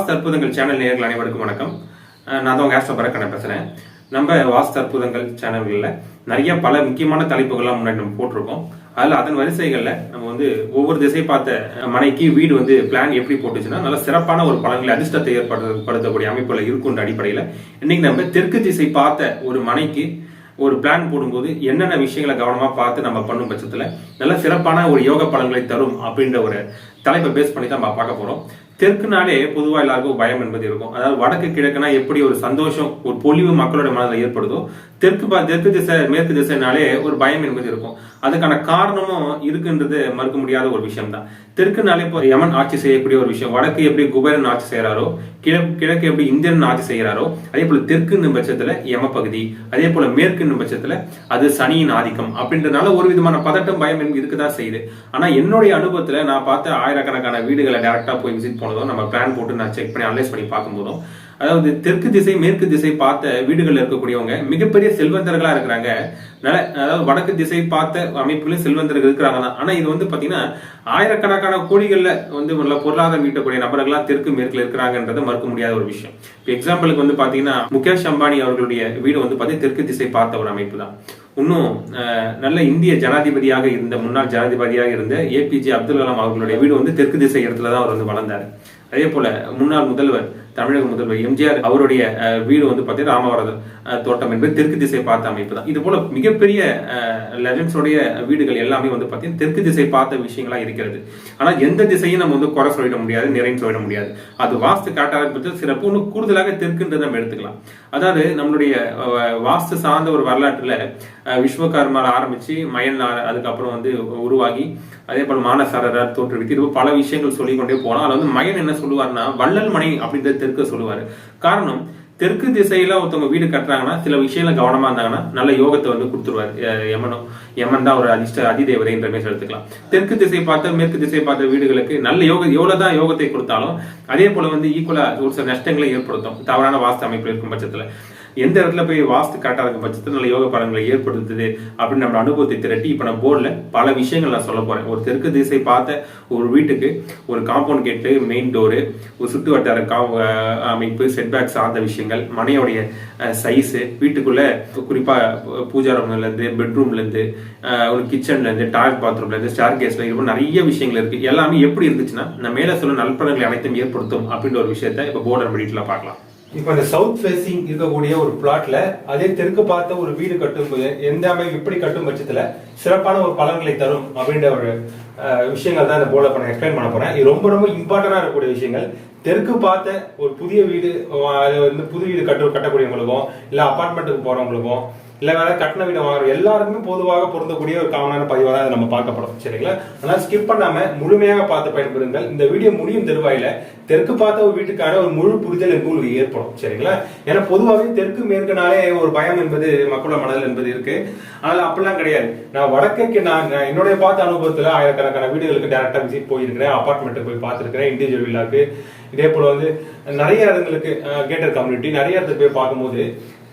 வாஸ்து அற்புதங்கள் சேனல் நேர்கள் அனைவருக்கும் வணக்கம். நான் தான் கேஸ்ட ஆஸ்ட்ரோ பரக்கனை நம்ம வாஸ்து அற்புதங்கள் சேனல்களில் நிறைய பல முக்கியமான தலைப்புகள்லாம் முன்னாடி நம்ம போட்டிருக்கோம். அதில் அதன் வரிசைகளில் நம்ம வந்து ஒவ்வொரு திசை பார்த்த மனைக்கு வீடு வந்து பிளான் எப்படி போட்டுச்சுன்னா நல்ல சிறப்பான ஒரு பலன்களை அதிர்ஷ்டத்தை ஏற்படுத்தக்கூடிய அமைப்புல இருக்குன்ற அடிப்படையில் இன்னைக்கு நம்ம தெற்கு திசை பார்த்த ஒரு மனைக்கு ஒரு பிளான் போடும்போது என்னென்ன விஷயங்களை கவனமா பார்த்து நம்ம பண்ணும் பட்சத்துல நல்ல சிறப்பான ஒரு யோக பலன்களை தரும் அப்படின்ற ஒரு தலைப்பை பேஸ் பண்ணி தான் நம்ம பார்க்க போறோம். தெற்குனாலே பொதுவா எல்லாருக்கும் பயம் என்பது இருக்கும். அதாவது வடக்கு கிழக்குனா எப்படி ஒரு சந்தோஷம் ஒரு பொலிவு மக்களோட மனதில் ஏற்படுதோ தெற்கு பா- தெற்கு திசை மேற்கு திசைனாலே ஒரு பயம் என்பது இருக்கும். அதுக்கான காரணமும் இருக்குன்றது மறுக்க முடியாத ஒரு விஷயம் தான் தெற்குனாலே இப்போ யமன் ஆட்சி செய்யக்கூடிய ஒரு விஷயம் வடக்கு எப்படி குபேரன் ஆட்சி செய்கிறாரோ கிழக்கு கிழக்கு எப்படி இந்திரன் ஆட்சி செய்கிறாரோ அதே போல தெற்குன்னு பட்சத்துல யம பகுதி அதே போல மேற்குன்னு பட்சத்துல அது சனியின் ஆதிக்கம் அப்படின்றதுனால ஒரு விதமான பதட்டம் பயம் எனக்கு இருக்குதான் செய்யுது. ஆனா என்னுடைய அனுபவத்துல நான் பார்த்த ஆயிரக்கணக்கான வீடுகளை டைரக்டா போய் விசிட் போனதும் நம்ம பிளான் போட்டு நான் செக் பண்ணி அனலைஸ் பண்ணி பார்க்கும்போதும் அதாவது தெற்கு திசை மேற்கு திசை பார்த்த வீடுகளில் இருக்கக்கூடியவங்க மிகப்பெரிய செல்வந்தர்களா இருக்கிறாங்க. நல்ல அதாவது வடக்கு திசை பார்த்த அமைப்புலையும் செல்வந்தர்கள் இருக்கிறாங்க தான் ஆனால் இது வந்து பார்த்தீங்கன்னா ஆயிரக்கணக்கான கோடிகளில் வந்து நல்ல பொருளாதாரம் ஈட்டக்கூடிய நபர்களாக தெற்கு மேற்கில் இருக்கிறாங்கன்றதை மறுக்க முடியாத ஒரு விஷயம். இப்போ எக்ஸாம்பிளுக்கு வந்து பார்த்தீங்கன்னா முகேஷ் அம்பானி அவர்களுடைய வீடு வந்து பார்த்தீங்கன்னா தெற்கு திசை பார்த்த ஒரு அமைப்பு தான் இன்னும் நல்ல இந்திய ஜனாதிபதியாக இருந்த முன்னாள் ஜனாதிபதியாக இருந்த ஏபிஜே அப்துல் கலாம் அவர்களுடைய வீடு வந்து தெற்கு திசை இடத்துல தான் அவர் வந்து வளர்ந்தார். அதே போல முன்னாள் முதல்வர் தமிழக முதல்வர் எம்ஜிஆர் அவருடைய வீடு வந்து பார்த்தீங்கன்னா ராமவரத தோட்டம் என்பது தெற்கு திசை பார்த்த அமைப்பு தான். இது போல மிகப்பெரிய லெஜண்ட்ஸோடைய வீடுகள் எல்லாமே வந்து பார்த்தீங்கன்னா தெற்கு திசை பார்த்த விஷயங்களா இருக்கிறது. ஆனால் எந்த திசையும் நம்ம வந்து குறை சொல்லிட முடியாது நிறைன்னு சொல்லிட முடியாது. அது வாஸ்து காட்டாத சிறப்பு. ஒன்று கூடுதலாக தெற்குன்றதை நம்ம எடுத்துக்கலாம். அதாவது நம்மளுடைய வாஸ்து சார்ந்த ஒரு வரலாற்றுல அஹ், விஸ்வகர்மால ஆரம்பிச்சு மயன் அதுக்கப்புறம் வந்து உருவாகி அதே போல் மானசாரரார் தோற்றுவித்து இது பல விஷயங்கள் சொல்லிக்கொண்டே போகலாம் அதில் வந்து மயன் என்ன சொல்லுவாருன்னா வள்ளல் மனை அப்படின்றத தெற்க சொல்லுவார். காரணம் தெற்கு திசையில ஒருத்தவங்க வீடு கட்டுறாங்கன்னா சில விஷயங்கள் கவனமா இருந்தாங்கன்னா நல்ல யோகத்தை வந்து கொடுத்துருவாரு. அஹ் யமனும் யமன் தான் ஒரு அதிர்ஷ்ட அதிதேவதைன்ற மாதிரி எடுத்துக்கலாம். தெற்கு திசை பார்த்த மேற்கு திசை பார்த்த வீடுகளுக்கு நல்ல யோக எவ்வளவுதான் யோகத்தை கொடுத்தாலும் அதே போல வந்து ஈக்குவலா ஒரு சில நஷ்டங்களை ஏற்படுத்தும். தவறான வாஸ்து அமைப்பு இருக்கும் பட்சத்துல. எந்த இடத்துல போய் வாஸ்து காட்டாத பட்சத்தில் நல்ல யோக பலன்களை ஏற்படுத்துது அப்படின்னு நம்ம அனுபவத்தை திரட்டி இப்போ நான் போர்டில் பல விஷயங்கள் நான் சொல்ல போகிறேன் ஒரு தெற்கு திசை பார்த்த ஒரு வீட்டுக்கு ஒரு காம்பவுண்ட் கேட்டு மெயின் டோரு ஒரு சுற்று வட்டார கா அமைப்பு செட்பேக் சார்ந்த விஷயங்கள் மனையோடைய சைஸு வீட்டுக்குள்ளே குறிப்பாக பூஜா ரூம்லேருந்து பெட்ரூம்லேருந்து ஒரு கிச்சன்லேருந்து டாய்லெட் பாத்ரூம்லேருந்து ஸ்டார் கேஸ்ல இது நிறைய விஷயங்கள் இருக்குது எல்லாமே எப்படி இருந்துச்சுன்னா நான் மேலே சொல்ல நல்பலன்களை அனைத்தும் ஏற்படுத்தும் அப்படின்ற ஒரு விஷயத்தை இப்போ போர்டர் நம்ம பார்க்கலாம். இப்போ இந்த சவுத் ஃபேசிங் இருக்கக்கூடிய ஒரு பிளாட்ல அதே தெற்கு பார்த்த ஒரு வீடு கட்டும்போது எந்த அமைப்பு இப்படி கட்டும் பட்சத்துல சிறப்பான ஒரு பலன்களை தரும் அப்படின்ற ஒரு விஷயங்கள் தான் இந்த போர்டில் பண்ண எக்ஸ்பிளைன் பண்ண போறேன். இது ரொம்ப ரொம்ப இம்பார்ட்டண்டா இருக்கக்கூடிய விஷயங்கள். தெற்கு பார்த்த ஒரு புதிய வீடு அது வந்து புது வீடு கட்டு கட்டக்கூடியவங்களுக்கும் இல்ல அபார்ட்மெண்ட்டுக்கு போறவங்களுக்கும் இல்லை வேற கட்டின வீடு வாங்குற எல்லாருக்குமே பொதுவாக பொருந்தக்கூடிய ஒரு காமனான பதிவாக தான் நம்ம பார்க்கப்படும். சரிங்களா? ஆனால் ஸ்கிப் பண்ணாம முழுமையாக பார்த்து பயன்பெறுங்கள் இந்த வீடியோ முடியும் தருவாயில தெற்கு பார்த்த ஒரு வீட்டுக்கான ஒரு முழு புரிதல் என்பது உங்களுக்கு ஏற்படும். சரிங்களா? ஏன்னா பொதுவாகவே தெற்கு மேற்குனாலே ஒரு பயம் என்பது மக்களோட மனதில் என்பது இருக்கு. ஆனால் அப்படிலாம் கிடையாது. நான் வடக்கைக்கு நான் என்னுடைய பார்த்த அனுபவத்தில் ஆயிரக்கணக்கான வீடுகளுக்கு டேரக்டா விசிட் போயிருக்கிறேன். அப்பார்ட்மெண்ட் போய் பார்த்துருக்கிறேன். இண்டிவிஜுவல் வில்லாக்கு இதே போல வந்து நிறைய இடங்களுக்கு கேட்டர் கம்யூனிட்டி நிறைய இடத்துக்கு போய் பார்க்கும்போது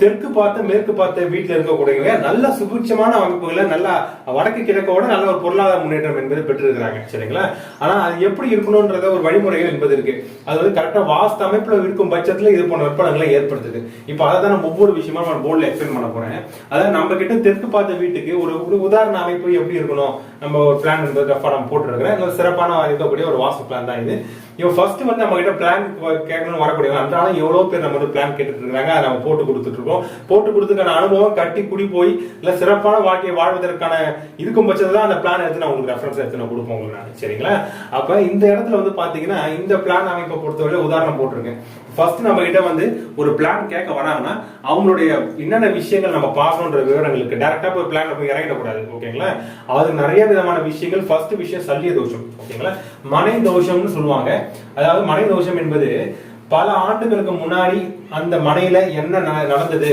தெற்கு பார்த்த மேற்கு பார்த்த வீட்டில் இருக்கக்கூடியவங்க நல்ல சுபிட்சமான அமைப்புகளை நல்லா வடக்கு கிழக்கோட நல்ல ஒரு பொருளாதார முன்னேற்றம் என்பது பெற்றிருக்கிறாங்க சரிங்களா? ஆனால் அது எப்படி இருக்கணும்ன்றத ஒரு வழிமுறைகள் என்பது இருக்கு. அது வந்து கரெக்டாக வாஸ்து அமைப்பில் இருக்கும் பட்சத்தில் இது போன்ற விற்பனைகளை ஏற்படுத்துது. இப்போ அதை தான் நம்ம ஒவ்வொரு விஷயமா நான் போர்டில் எக்ஸ்பிளைன் பண்ண போறேன். அதாவது நம்ம கிட்ட தெற்கு பார்த்த வீட்டுக்கு ஒரு ஒரு உதாரண அமைப்பு எப்படி இருக்கணும்? நம்ம ஒரு பிளான் என்பது ரஃபா நம்ம போட்டுருக்கிறேன். சிறப்பான இருக்கக்கூடிய ஒரு வாஸ்து பிளான் தான் இது. இவன் ஃபர்ஸ்ட் வந்து நம்ம கிட்ட பிளான் கேட்கணும்னு அந்த ஆனால் எவ்வளவு பேர் நம்ம வந்து பிளான் கேட்டுட்டு இருக்காங்க அதை நம்ம போட்டு கொடுத்துட்டு இருக்கோம் போட்டு கொடுத்துக்கான அனுபவம் கட்டி குடி போய் இல்ல சிறப்பான வாழ்க்கையை வாழ்வதற்கான இருக்கும் பட்சத்துல தான் அந்த பிளான் எடுத்து நான் உங்களுக்கு ரெஃபரன்ஸ் எடுத்து நான் கொடுப்போம் உங்களுக்கு நான். சரிங்களா? அப்ப இந்த இடத்துல வந்து பாத்தீங்கன்னா இந்த பிளான் அமைப்பை பொறுத்தவரை உதாரணம் போட்டிருக்கேன். ஃபர்ஸ்ட் நம்ம கிட்ட வந்து ஒரு பிளான் கேட்க வராங்கன்னா அவங்களுடைய என்னென்ன விஷயங்கள் நம்ம பார்க்கணுன்ற விவரங்களுக்கு டேரக்டா போய் பிளான் போய் இறங்கிடக்கூடாது ஓகேங்களா? அது நிறைய விதமான விஷயங்கள் ஃபர்ஸ்ட் விஷயம் சல்லிய தோஷம் ஓகேங்களா? மனை தோஷம்னு சொல்லுவாங்க. அதாவது மனை தோஷம் என்பது பல ஆண்டுகளுக்கு முன்னாடி அந்த மனையில என்ன ந- நடந்தது?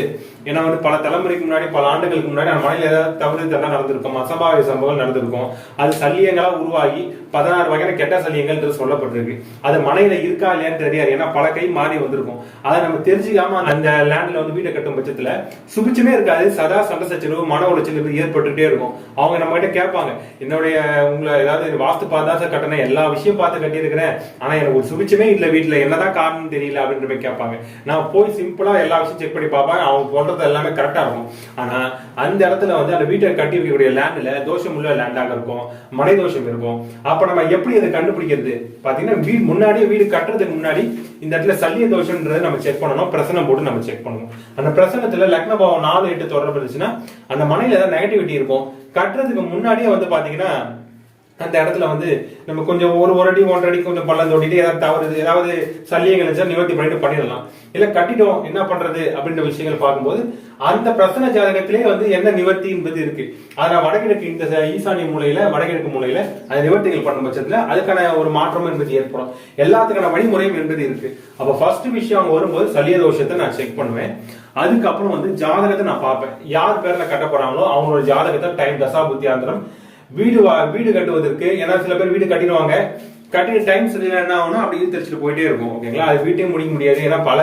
ஏன்னா வந்து பல தலைமுறைக்கு முன்னாடி பல ஆண்டுகளுக்கு முன்னாடி அந்த மனையில் ஏதாவது தவறு தான் நடந்திருக்கும். அசம்பாவிய சம்பவங்கள் நடந்திருக்கும். அது சல்லியங்களாக உருவாகி பதினாறு வகையான கெட்ட சல்லியங்கள் சொல்லப்பட்டிருக்கு. அது மனையில இருக்கா இல்லையான்னு தெரியாது. ஏன்னா பல கை மாறி வந்திருக்கும். அதை நம்ம தெரிஞ்சுக்காம அந்த லேண்ட்ல வந்து வீட்டை கட்டும் பட்சத்துல சுபிச்சுமே இருக்காது. சதா சண்டை சச்சரவு மன உளைச்சல் ஏற்பட்டுகிட்டே ஏற்பட்டுட்டே இருக்கும். அவங்க நம்ம கிட்ட கேட்பாங்க என்னுடைய உங்களை ஏதாவது வாஸ்து பார்த்தா சார் கட்டினேன் எல்லா விஷயம் பார்த்து கட்டியிருக்கிறேன். ஆனா எனக்கு ஒரு சுபிச்சமே இல்லை வீட்டில் என்னதான் காரணம் தெரியல அப்படின்ற மாதிரி கேட்பாங்க. நான் போய் சிம்பிளா எல்லா விஷயம் செக் பண்ணி பார்ப்பாங்க. அவங்க போடுறது எல்லாமே கரெக்டா இருக்கும். ஆனா அந்த இடத்துல வந்து அந்த வீட்டை கட்டி வைக்கக்கூடிய லேண்ட்ல தோஷம் உள்ள லேண்டாக இருக்கும் மனை தோஷம் இருக்கும். அப்ப நம்ம எப்படி அதை கண்டுபிடிக்கிறது? பாத்தீங்கன்னா வீடு முன்னாடியே வீடு கட்டுறதுக்கு முன்னாடி இந்த இடத்துல சல்லிய தோஷம்ன்றதை நம்ம செக் பண்ணணும் பிரசனம் போட்டு நம்ம செக் பண்ணணும். அந்த பிரசனத்துல லக்னபாவம் நாலு எட்டு தொடர்பு இருந்துச்சுன்னா அந்த மனையில ஏதாவது நெகட்டிவிட்டி இருக்கும். கட்டுறதுக்கு முன்னாடியே வந்து பாத்தீங்கன்னா அந்த இடத்துல வந்து நம்ம கொஞ்சம் ஒரு ஒரு அடி ஒன்றரை அடி கொஞ்சம் பள்ளம் தோண்டிட்டு ஏதாவது தவறு ஏதாவது சல்லியங்கள் வச்சா நிவர்த்தி பண்ணிட்டு பண்ணிடலாம். இல்ல கட்டிட்டோம் என்ன பண்றது அப்படின்ற விஷயங்கள் பார்க்கும்போது அந்த பிரசன ஜாதகத்திலே வந்து என்ன நிவர்த்தி என்பது இருக்கு. அதனால வடகிழக்கு இந்த ஈசானிய மூலையில வடகிழக்கு மூலையில அந்த நிவர்த்திகள் பண்ணும் பட்சத்துல அதுக்கான ஒரு மாற்றம் என்பது ஏற்படும். எல்லாத்துக்கான வழிமுறையும் என்பது இருக்கு. அப்ப ஃபர்ஸ்ட் விஷயம் அவங்க வரும்போது சல்லிய தோஷத்தை நான் செக் பண்ணுவேன். அதுக்கப்புறம் வந்து ஜாதகத்தை நான் பார்ப்பேன். யார் பேர்ல கட்ட போறாங்களோ அவங்களோட ஜாதகத்தை டைம் தசாபுத்தியாந்திரம் வீடு வா- வீடு கட்டுவதற்கு ஏன்னா சில பேர் வீடு கட்டிடுவாங்க. கட்டின டைம் சரியில்லை என்ன ஆகும்னா அப்படி இழுத்தடிச்சிட்டு போயிட்டே இருக்கும் ஓகேங்களா அது வீட்டையும் முடிக்க முடியாது. ஏன்னா பல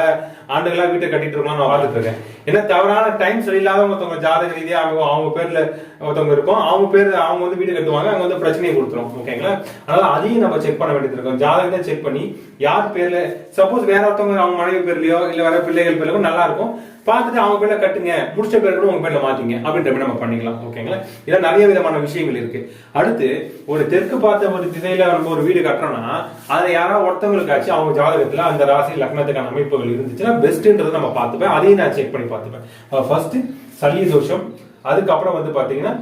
ஆண்டுகளா வீட்டை கட்டிட்டு இருக்கோம் நான் பார்த்துட்டு இருக்கேன் ஏன்னா தவறான டைம் சரியில்லாத ஒருத்தவங்க ஜாதக ரீதியாக அவங்க அவங்க பேர்ல ஒருத்தவங்க இருக்கும். அவங்க பேர் அவங்க வந்து வீடு கட்டுவாங்க. அங்க வந்து பிரச்சனையை கொடுத்துரும் ஓகேங்களா அதனால அதையும் நம்ம செக் பண்ண வேண்டியது இருக்கும். ஜாதகத்தை செக் பண்ணி யார் பேர்ல சப்போஸ் வேற ஒருத்தவங்க அவங்க மனைவி பேர்லயோ இல்ல வேற பிள்ளைகள் பேர்லயோ நல்லா இருக்கும். பார்த்துட்டு அவங்க பேர்ல கட்டுங்க முடிச்ச பேர் கூட உங்க பேர்ல மாத்திங்க அப்படின்ற மாதிரி நம்ம பண்ணிக்கலாம் ஓகேங்களா இதெல்லாம் நிறைய விதமான விஷயங்கள் இருக்கு. அடுத்து ஒரு தெற்கு பார்த்த ஒரு திசையில நம்ம ஒரு வீடு கட்டுறோம்னா அதை யாராவது ஒருத்தவங்களுக்காச்சும் அவங்க ஜாதகத்துல அந்த ராசி லக்னத்துக்கான அமைப்புகள் இருந்துச்சுன்னா பெஸ்ட்ன்றதை நம்ம பார்த்துப்பேன். அதையும் நான் செக் பண்ணி பார்த்துப்பேன். ஃபர்ஸ்ட் சல்லி தோஷம். அதுக்கப்புறம் வந்து பாத்தீங்கன்னா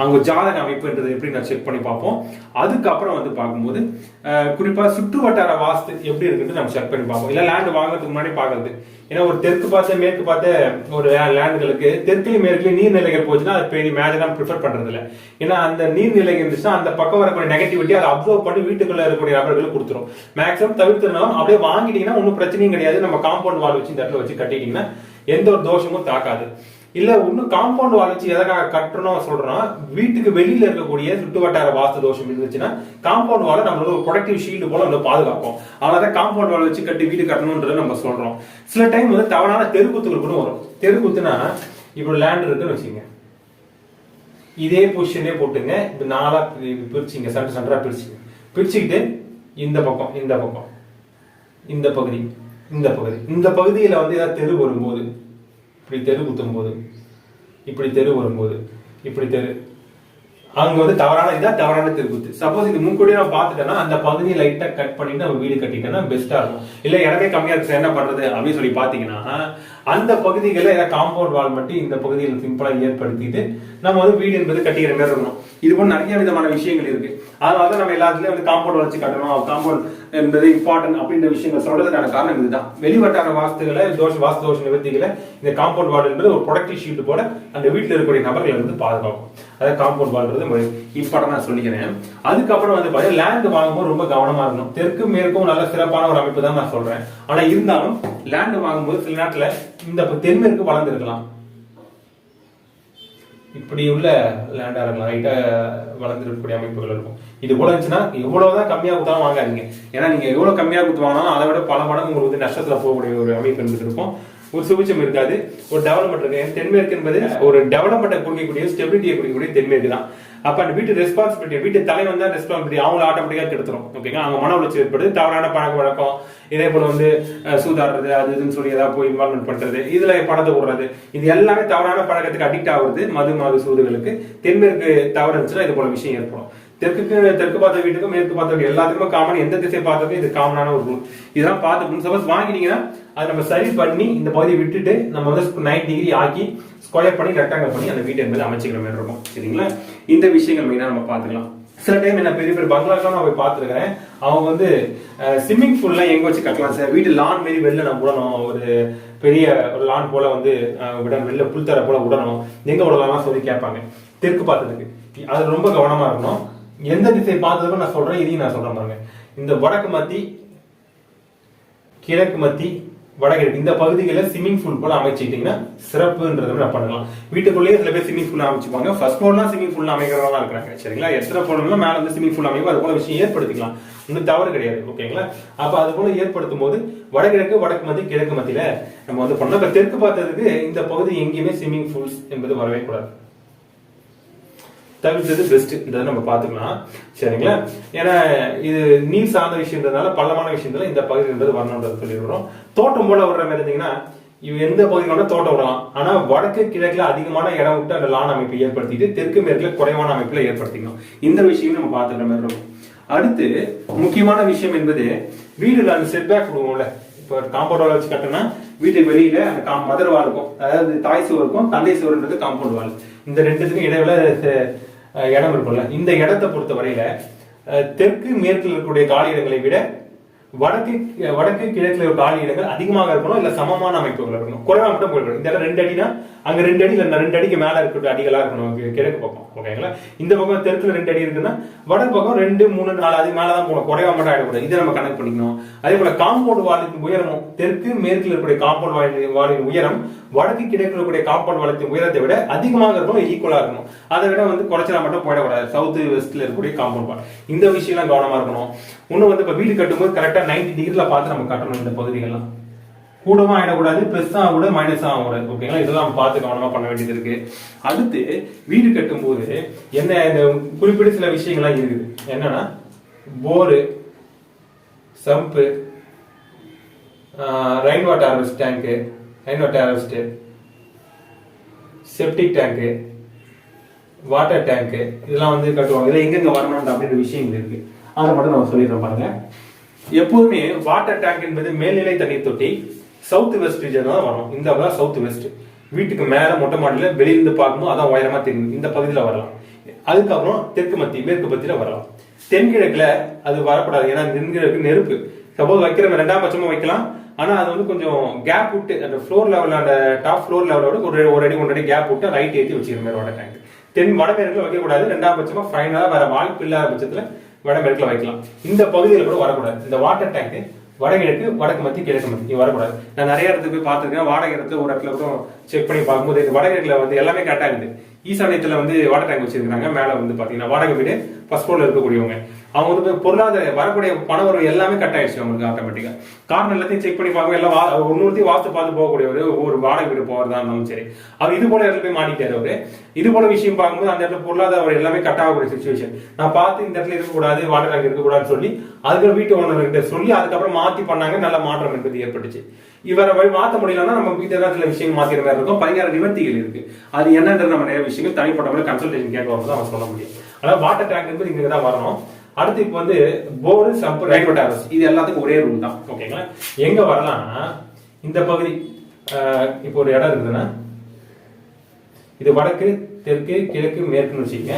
அவங்க ஜாதக அமைப்புன்றது எப்படி நான் செக் பண்ணி பார்ப்போம். அதுக்கப்புறம் வந்து பார்க்கும்போது குறிப்பாக குறிப்பா சுற்று வட்டார வாஸ்து எப்படி இருக்குன்னு நம்ம செக் பண்ணி பார்ப்போம். இல்ல லேண்ட் வாங்குறதுக்கு முன்னாடி பார்க்கறது. ஏன்னா ஒரு தெற்கு பார்த்த மேற்கு பார்த்த ஒரு லேண்டுகளுக்கு தெற்குலையும் மேற்குலையும் நீர்நிலைகள் போச்சுன்னா அது பெரிய மேஜராக ப்ரிஃபர் பண்ணுறது இல்லை ஏன்னா அந்த நீர்நிலை இருந்துச்சுன்னா அந்த பக்கம் வரக்கூடிய நெகட்டிவிட்டி அதை அப்சர்வ் பண்ணி வீட்டுக்குள்ள இருக்கக்கூடிய நபர்களுக்கு கொடுத்துரும். மேக்ஸிமம் தவிர்த்துனாலும் அப்படியே வாங்கிட்டீங்கன்னா ஒன்றும் பிரச்சனையும் கிடையாது. நம்ம காம்பவுண்ட் வால் வச்சு இந்த இடத்துல வச்சு கட்டிட்டீங்கன்னா எந்த ஒரு தோஷமும் தாக்காது. இல்ல இன்னும் காம்பவுண்ட் வால் வச்சு எதற்காக கட்டணும் சொல்றோம் வீட்டுக்கு வெளியில இருக்கக்கூடிய சுட்டு வட்டார வாஸ்து தோஷம் இருந்துச்சுன்னா காம்பவுண்ட் வால நம்மளோட ஒரு ப்ரொடக்டிவ் ஷீல்டு போல நம்ம பாதுகாப்போம். அதனால காம்பவுண்ட் வால் வச்சு கட்டி வீடு கட்டணும்ன்றத நம்ம சொல்றோம். சில டைம் வந்து தவறான தெருக்குத்துகளுக்குன்னு கூட வரும். தெருக்குத்துனா இப்போ லேண்ட் இருக்குன்னு வச்சுங்க இதே பொசிஷனே போட்டுங்க இப்ப நாலாக பிரிச்சுங்க சண்டை சென்டர் சென்டரா பிரிச்சுக்கிட்டு இந்த பக்கம் இந்த பக்கம். இந்த பகுதி இந்த பகுதி. இந்த பகுதியில வந்து ஏதாவது தெரு வரும்போது இப்படி தெரு குத்தும் போது இப்படி தெரு வரும்போது இப்படி தெரு. அங்க வந்து தவறான இதா தவறான திருக்குத்து. சப்போஸ் இது முன்கூடியே நான் பார்த்துட்டேன்னா அந்த பகுதியை லைட்டா கட் பண்ணிட்டு நம்ம வீடு கட்டிட்டேன்னா பெஸ்டா இருக்கும். இல்ல இடமே கம்மியா இருக்கு சார், என்ன பண்றது? அப்படின்னு சொல்லி பாத்தீங்கன்னா அந்த பகுதிகளில் ஏதாவது காம்பவுண்ட் வால் மட்டும் இந்த பகுதியில் சிம்பிளாக ஏற்படுத்திட்டு நம்ம வந்து வீடு என்பது கட்டிக்கிற மாதிரி இருக்கணும். இது போல நிறைய விதமான விஷயங்கள் இருக்கு. அதனால தான் நம்ம எல்லாத்துலயும் வந்து காம்பவுண்ட் வச்சு கட்டணும். காம்பவுண்ட் என்பது இம்பார்ட்டன்ட் அப்படின்ற விஷயங்கள் சொல்றதுக்கான காரணம் இதுதான். வெளிவட்டார வாஸ்துகளை தோஷ வாஸ்து தோஷ நிவர்த்திகளை இந்த காம்பவுண்ட் வால் என்பது ஒரு ப்ரொடக்டிவ் ஷீட் போல அந்த வீட்டில் இருக்கக்கூடிய நபர்களை வந்து பாதுகாக்கும். அதாவது காம்பவுண்ட் வால்ன்றது இம்பார்ட்டன் நான் சொல்லிக்கிறேன். அதுக்கப்புறம் வந்து பார்த்தீங்கன்னா லேண்ட் வாங்கும்போது ரொம்ப கவனமா இருக்கணும். தெற்கு மேற்கும் நல்ல சிறப்பான ஒரு அமைப்பு தான் நான் சொல்றேன். ஆனா இருந்தாலும் லேண்ட் வாங்கும்போது சில நேரத்தில் இந்த தென்மேற்கு வளர்ந்துருக்கலாம். இப்படி உள்ள லேண்டா இருக்கலாம் ரைட்டா வளர்ந்துருக்கக்கூடிய அமைப்புகள் இருக்கும். இது போல இருந்துச்சுன்னா எவ்வளவுதான் கம்மியா கொடுத்தாலும் வாங்காதீங்க. ஏன்னா நீங்க எவ்வளவு கம்மியா கொடுத்து வாங்கினாலும் அதை விட பல மடங்கு உங்களுக்கு வந்து நஷ்டத்துல போகக்கூடிய ஒரு அமைப்பு என்பது இருக்கும். ஒரு சுபிச்சம் இருக்காது. ஒரு டெவலப்மெண்ட் இருக்கு. தென்மேற்கு என்பது ஒரு டெவலப்மெண்ட்டை குறிக்கக்கூடிய ஸ்டெபிலிட்டியை குறிக்கக்கூடிய தென்மேற்கு தான். அப்ப அந்த வீட்டு ரெஸ்பான்சிபிலிட்டி வீட்டு தலைவன் தான் ரெஸ்பான்சிபிலிட்டி அவங்கள ஆட்டோமேட்டிக்கா கெடுத்துரும். ஓகேங்களா அவங்க மன உளைச்சல் ஏற்படுது. தவறான பழக்க வழக்கம். இதே போல வந்து சூதாடுறது அது இதுன்னு சொல்லி ஏதாவது போய் இன்வால்மெண்ட் பண்றது இதுல பணத்தை விடுறது இது எல்லாமே தவறான பழக்கத்துக்கு அடிக்ட் ஆகுறது மது மாது சூதுகளுக்கு தென்மேற்கு தவறு இருந்துச்சுன்னா இது போல விஷயம் ஏற்படும். தெற்குக்கு தெற்கு பார்த்த வீட்டுக்கும் மேற்கு பார்த்த வீடு எல்லாத்துக்குமே காமன் எந்த திசை பார்த்தாலும் இது காமனான ஒரு ரூல் இதெல்லாம் பார்த்து சப்போஸ் வாங்கிட்டீங்கன்னா அதை நம்ம சரி பண்ணி இந்த பகுதியை விட்டுட்டு நம்ம வந்து நைன் டிகிரி ஆக்கி ஸ்கொயர் பண்ணி ரெக்டாங்கல் பண்ணி அந்த வீட்டை என்பது அமைச்சிக்கிற மாதிரி இருக்கும். சரிங்களா? இந்த விஷயங்கள் மெயினாக நம்ம பார்த்துக்கலாம். சில டைம் என்ன பெரிய பெரிய பங்களாக்கெல்லாம் நான் போய் பார்த்துருக்கிறேன் அவங்க வந்து ஸ்விம்மிங் பூல்லாம் எங்கே வச்சு கட்டலாம் சார்? வீட்டு லான் மாரி வெளில நான் விடணும். ஒரு பெரிய ஒரு லான் போல வந்து விட வெளில புல்தர போல விடணும். எங்கே விடலாம்லாம் சொல்லி கேட்பாங்க. தெற்கு பார்த்ததுக்கு. அது ரொம்ப கவனமாக இருக்கணும். எந்த திசை பார்த்ததுக்கும் நான் சொல்றேன் இதையும் நான் சொல்றேன் பாருங்க. இந்த வடக்கு மத்தி கிழக்கு மத்தி வடகிழக்கு இந்த பகுதிகளில் ஸ்விம்மிங் பூல் போல அமைச்சுக்கிட்டீங்கன்னா சிறப்புன்றதை நான் பண்ணலாம். வீட்டுக்குள்ளேயே சில பேர் ஸ்விம்மிங் பூல் அமைச்சுப்பாங்க. ஃபர்ஸ்ட் ஃப்ளோர்லாம் ஸ்விம்மிங் பூல் அமைக்கிறவங்க இருக்கிறாங்க சரிங்களா? எத்தனை ஃப்ளோர்லாம் மேலே வந்து ஸ்விம்மிங் பூல் அமைக்கும் அது போல விஷயம் ஏற்படுத்திக்கலாம். ஒன்றும் தவறு கிடையாது ஓகேங்களா? அப்போ அது போல ஏற்படுத்தும் போது வடகிழக்கு வடக்கு மத்திய கிழக்கு மத்தியில் நம்ம வந்து பண்ணோம் இப்போ தெற்கு பார்த்ததுக்கு இந்த பகுதி எங்கேயுமே ஸ்விம்மிங் பூல்ஸ் என்பது வரவே கூடாது. தவிர்த்தது பெஸ்ட் இந்த நம்ம பார்த்துக்கலாம். சரிங்களா? ஏன்னா இது நீர் சார்ந்த விஷயம்ன்றதுனால பள்ளமான விஷயத்துல இந்த பகுதின்றது வரணுன்றது சொல்லிடுறோம் தோட்டம் போல விடுற மாதிரி இருந்தீங்கன்னா இவ எந்த பகுதிக்கு வேணா தோட்டம் விடலாம். ஆனா வடக்கு கிழக்குல அதிகமான இடம் விட்டு அந்த லான் அமைப்பை ஏற்படுத்திட்டு தெற்கு மேற்குல குறைவான அமைப்புல ஏற்படுத்திக்கணும். இந்த விஷயம் நம்ம பார்த்துக்கிற மாதிரி இருக்கும். அடுத்து முக்கியமான விஷயம் என்பது வீடுல அந்த செட்பேக் விடுவோம்ல இப்போ காம்பவுண்ட் வச்சு கட்டினா வீட்டுக்கு வெளியில அந்த கா மதர் வால் இருக்கும். அதாவது தாய் சுவர் இருக்கும் தந்தை சுவர்ன்றது காம்பவுண்ட் வால் இந்த ரெண்டுத்துக்கும் இடையில இடம் இருக்கும்ல. இந்த இடத்தை பொறுத்த வரையில தெற்கு மேற்கில் இருக்கக்கூடிய காலி இடங்களை விட வடக்கு வடக்கு கிழக்குல இருக்க காலி இடங்கள் அதிகமாக இருக்கணும் இல்ல சமமான அமைப்புகள் இருக்கணும். குறைவா மட்டும் போயிடணும் இந்த இடம் ரெண்டு அடினா அங்க ரெண்டு அடி இல்ல ரெண்டு அடிக்கு மேல இருக்கக்கூடிய அடிகளா இருக்கணும் கிழக்கு பக்கம். ஓகேங்களா? இந்த பக்கம் தெற்குல ரெண்டு அடி இருக்குன்னா வடக்கு பக்கம் ரெண்டு மூணு நாலு அதுக்கு மேலதான் போகணும். குறைவா மட்டும் ஆயிடக்கூடாது. இதை நம்ம கணக்கு பண்ணிக்கணும். அதே போல காம்பவுண்ட் வாலின் உயரமும் தெற்கு மேற்கில் இருக்கக்கூடிய காம்பவுண்ட் வாலின் வாலின் உயரம் வடக்கு கிழக்கு இருக்கக்கூடிய காம்பவுண்ட் வாலத்தின் உயரத்தை விட அதிகமாக இருக்கணும் ஈக்குவலா இருக்கணும். அதை விட வந்து குறைச்சலா மட்டும் போயிடக்கூடாது. சவுத் வெஸ்ட்ல இருக்கக்கூடிய காம்பவுண்ட் வால் இந்த விஷயம்லாம் கவனமா இருக்கணும். இன்னும் வந்து இப்ப வீடு கட்டும்போது கரெக்டா நைன்டி டிகிரியில் பார்த்து நம்ம கட்டணும் இந்த பகுதிகள்லாம். கூடவும் ஆயிடக்கூடாது பிளஸ் ஆகக்கூடாது மைனஸ் ஆகக்கூடாது ஓகேங்களா இதெல்லாம் நம்ம பார்த்து கவனமாக பண்ண வேண்டியது இருக்கு. அடுத்து வீடு கட்டும்போது என்ன இந்த குறிப்பிட்ட சில விஷயங்கள்லாம் இருக்குது. என்னன்னா bore sump rain water harvest tank rain water harvest septic tank water tank இதெல்லாம் வந்து கட்டுவாங்க. இதெல்லாம் எங்கெங்க வரணும் அப்படின்ற விஷயங்கள் இருக்கு. அதை மட்டும் நம்ம சொல்லிடுறோம் பாருங்க. எப்போதுமே வாட்டர் டேங்க் என்பது மேல்நிலை தண்ணீர் தொட்டி சவுத் வெஸ்ட் ரீஜன் தான் வரும். இந்த தான் சவுத் வெஸ்ட் வீட்டுக்கு மேல மொட்டை மாடியில் வெளியிருந்து பார்க்கும்போது அதான் உயரமா தெரியும். இந்த பகுதியில் வரலாம். அதுக்கப்புறம் தெற்கு மத்திய மேற்கு மத்தியில வரலாம். தென்கிழக்குல அது வரக்கூடாது ஏன்னா தென்கிழக்கு நெருப்பு. சப்போஸ் வைக்கிற ரெண்டாம் பட்சமா வைக்கலாம். ஆனா அது வந்து கொஞ்சம் கேப் விட்டு அந்த ஃப்ளோர் லெவல்ல அந்த டாப் ஃப்ளோர் லெவலோட ஒரு ஒரு அடி ஒன்றரை கேப் விட்டு ரைட் ஏற்றி வச்சுக்கிற மாதிரி வாட்டர் டேங்க் தென் வடமேற்குல வைக்கக்கூடாது. ரெண்டாம் பட்சமா ஃபைனலா வேற வாய்ப்பு இல்லாத பட்சத்துல வடமேற்குல வைக்கலாம். இந்த பகுதியில் கூட வரக்கூடாது. இந்த வாட்டர் டேங்க் வடகிழக்கு வடக்கு மத்திய கிழக்கு மத்திய வரக்கூடாது. நான் நிறைய இடத்துக்கு போய் பார்த்துருக்கேன். வாடகை இடத்துல ஒரு இடத்துல கூட செக் பண்ணி பார்க்கும்போது வடகிழக்கில் வந்து எல்லாமே கரெக்டாக இருக்குது. ஈசானியத்தில் வந்து வாட்டர் டேங்க் வச்சிருக்காங்க மேலே வந்து பார்த்தீங்கன்னா வாடகை வீடு ஃபர்ஸ்ட் ஃப்ளோர்ல இருக்கக்கூடியவங்க. அவங்க வந்து பொருளாதார வரக்கூடிய பண வரவு எல்லாமே கட் ஆயிடுச்சு அவங்களுக்கு ஆட்டோமேட்டிக்கா காரணம் எல்லாத்தையும் செக் பண்ணி பார்க்க எல்லாம் வா- ஒன்னொருத்தையும் வாஸ்து பார்த்து போகக்கூடிய ஒரு வாடகை வீடு போறதா இருந்தாலும் சரி. அவர் இது போல இடத்துல போய் மாட்டிட்டாரு அவரு. இது போல விஷயம் பார்க்கும்போது அந்த இடத்துல பொருளாதார எல்லாமே கட் ஆகக்கூடிய சுச்சுவேஷன் நான் பார்த்து இந்த இடத்துல இருக்கக்கூடாது வாட்டர் டேங்க் இருக்கக்கூடாதுன்னு சொல்லி அதுக்கு வீட்டு ஓனர் கிட்ட சொல்லி அதுக்கப்புறம் மாத்தி பண்ணாங்க. நல்ல மாற்றம் என்பது ஏற்பட்டுச்சு. இவரை வழி மாத்த முடியலன்னா நம்ம வீட்டு ஏதாவது சில விஷயங்கள் மாத்திர மாதிரி இருக்கும். பரிகார நிவர்த்திகள் இருக்கு. அது என்னன்றது நம்ம நிறைய விஷயங்கள் தனிப்பட்ட முறையில் கன்சல்டேஷன் கேட்க வரும்போது அவங்க சொல்ல முடியும். அதாவது வாட்டர் டேங்க் என்பது இங்கே தான் வரணும். அடுத்து இப்போ வந்து போர்டு சப் ரைட் வாட்டர் இது எல்லாத்துக்கும் ஒரே ரூல் தான். ஓகேங்களா எங்க வரலாம்னா இந்த பகுதி இப்போ ஒரு இடம் இருக்குதுன்னா இது வடக்கு தெற்கு கிழக்கு மேற்குன்னு வச்சுக்கங்க.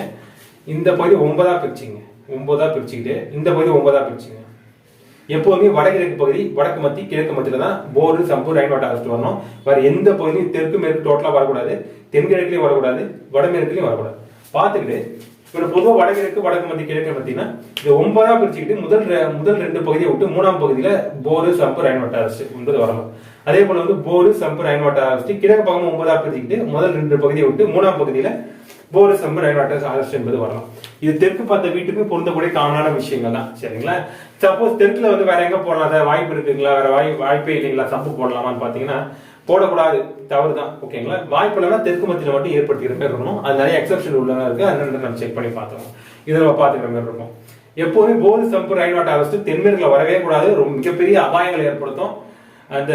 இந்த பகுதி ஒன்பதா பிரிச்சுங்க. ஒன்பதா பிரிச்சுக்கிட்டு இந்த பகுதி ஒன்பதா பிரிச்சுங்க. எப்போதுமே வடகிழக்கு பகுதி வடக்கு மத்தி கிழக்கு மத்தியில தான் போர்டு சம்பு ரைன் வாட்டர் வரணும். வேற எந்த பகுதியும் தெற்கு மேற்கு டோட்டலா வரக்கூடாது. தென்கிழக்குலயும் வரக்கூடாது. வடமேற்குலயும் வரக்கூடாது. பார்த்துக்கிட்டு இப்போ பொதுவாக வடகிழக்கு வடக்கு மத்திய கிழக்கு பார்த்தீங்கன்னா இது ஒன்பதா பிரிச்சுக்கிட்டு முதல் முதல் ரெண்டு பகுதியை விட்டு மூணாம் பகுதியில் போரு சம்பு ரைன் அரசு என்பது வரலாம் அதே போல வந்து போரு சம்பு ரைன் அரசு கிழக்கு பக்கம் ஒன்பதா பிரிச்சுக்கிட்டு முதல் ரெண்டு பகுதியை விட்டு மூணாம் பகுதியில் போர் சம்பர் ரைன் வாட்டர் என்பது வரலாம் இது தெற்கு பார்த்த வீட்டுக்கு பொருந்தக்கூடிய காமனான விஷயங்கள் தான். சரிங்களா? சப்போஸ் தெற்குல வந்து வேற எங்க போடலாம்? வாய்ப்பு இருக்குங்களா? வேற வாய் வாய்ப்பே இல்லைங்களா? சம்பு போடலாமான்னு பாத்தீங்கன்னா போடக்கூடாது. தவறு தான் ஓகேங்களா? வாய்ப்பு தெற்கு மத்தியில் மட்டும் ஏற்படுத்திக்கிற மாதிரி இருக்கணும். அது நிறைய எக்ஸப்ஷன் உள்ளதாக இருக்குது அதனால நம்ம செக் பண்ணி பார்த்தோம் இதை நம்ம மாதிரி இருக்கும். எப்போதுமே போலி சம்பு ரைன் அரசு தென்மேற்கில் வரவே கூடாது. ரொம்ப மிகப்பெரிய அபாயங்களை ஏற்படுத்தும். அந்த